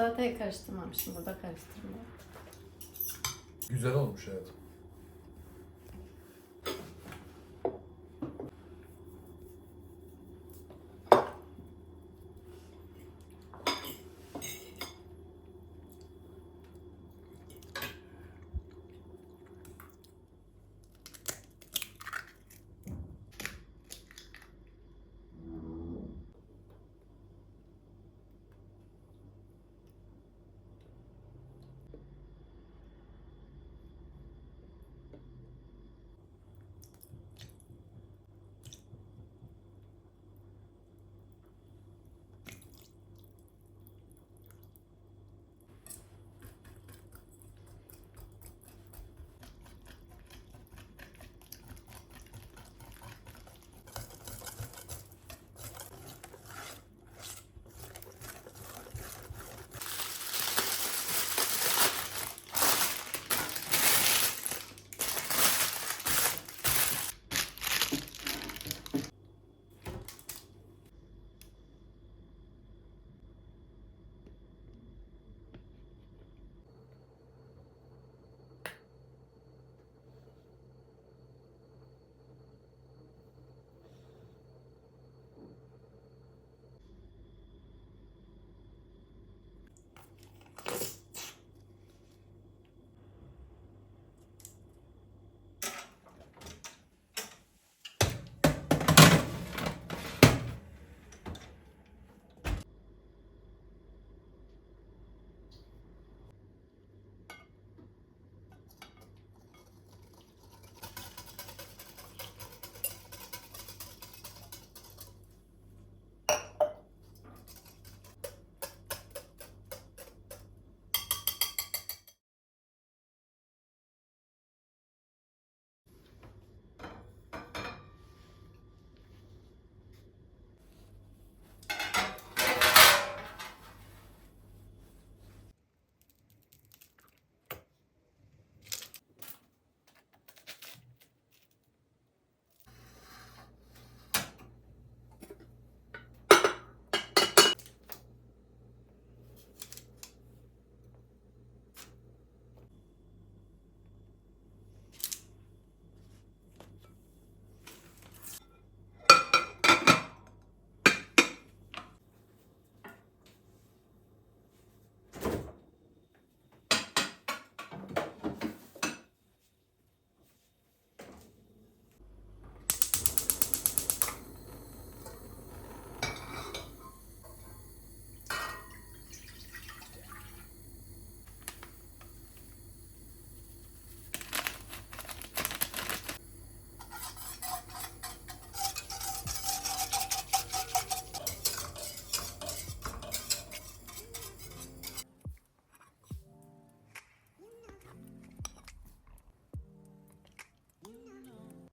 Salatayı karıştırmamışım. Burada karıştırma. Güzel olmuş hayatım.